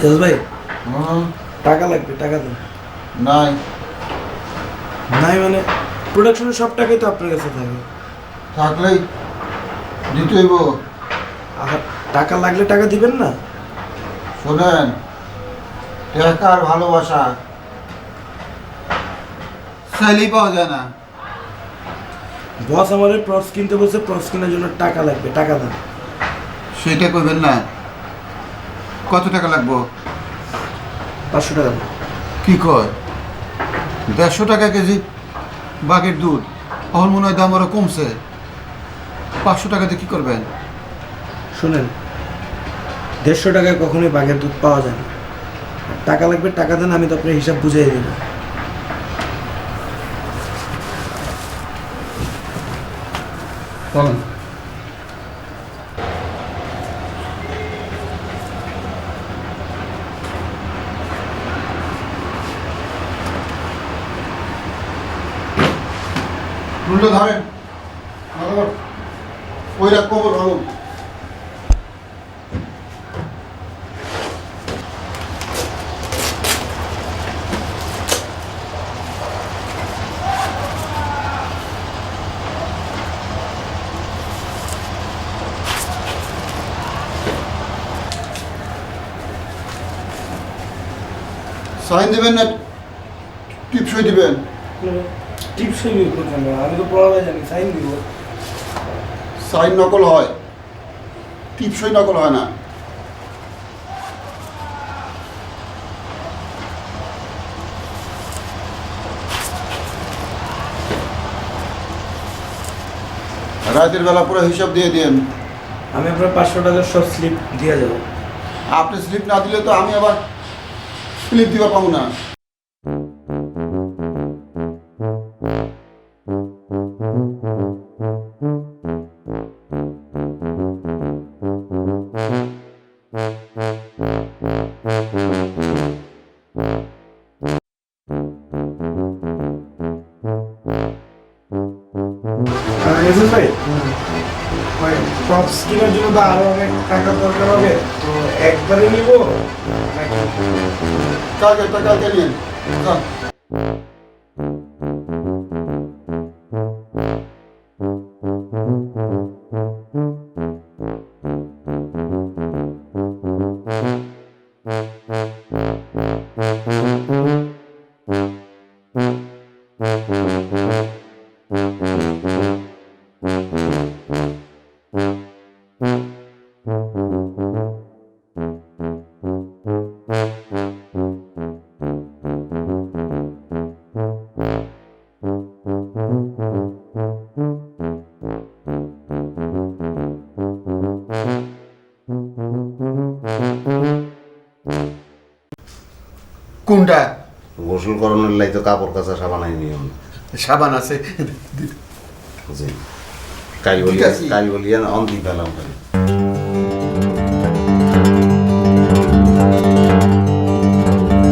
ইয়াস ভাই টাকা লাগবে টাকা দেন। নাই। নাই মানে প্রোডাকশনের সব টাকাই তো আপনার কাছে থাকে। থাকলেই দিতে হইব আর টাকা লাগলে টাকা দিবেন না? শোনেন টাকার ভালোবাসা চাইলেই পাওয়া যায় না। বস আমাদের প্রপস কিনতে বলছে প্রপস কেনার জন্য টাকা লাগবে টাকা দেন। সেটা করবেন না। কত টাকা লাগবো? পাঁচশো টাকা। কি কয়? দেড়শো টাকা কেজি বাঘের দুধ। আমার মনে হয় দাম আরও কমছে। পাঁচশো টাকাতে কি করবেন? শুনেন দেড়শো টাকায় কখনোই বাঘের দুধ পাওয়া যায় না। টাকা লাগবে টাকা দেন আমি তো আপনার হিসাব বুঝিয়ে দেবো চলেন রুলটা ধরেন। ওই রাখ কবর ভালো সাইন দেবেন না? টিপসই দিবেন। টিপসই আমি তো পড়ালে জানি সাইন দিব। সাইন নকল হয়। টিপসই নকল হয় না। রাতের বেলা পুরো হিসাব দিয়ে দিন আমি আপনার পাঁচশো টাকার সব স্লিপ দিয়ে যাব আপনি স্লিপ না দিলে তো আমি আবার স্লিপ দিবা পাবো না। প্রপস কেনার জন্য তো আরও অনেক টাকা দরকার হবে, তো একবারে নিব? কালকে কালকে নিন Mm-hmm. কোনটা? গোসল করানোর লাই তো কাপড় কাচা সাবান আই নিয়ম সাবান আছে। জি। কাই বলি ঠিক আছে। কাই বলিয়া অন পেলাম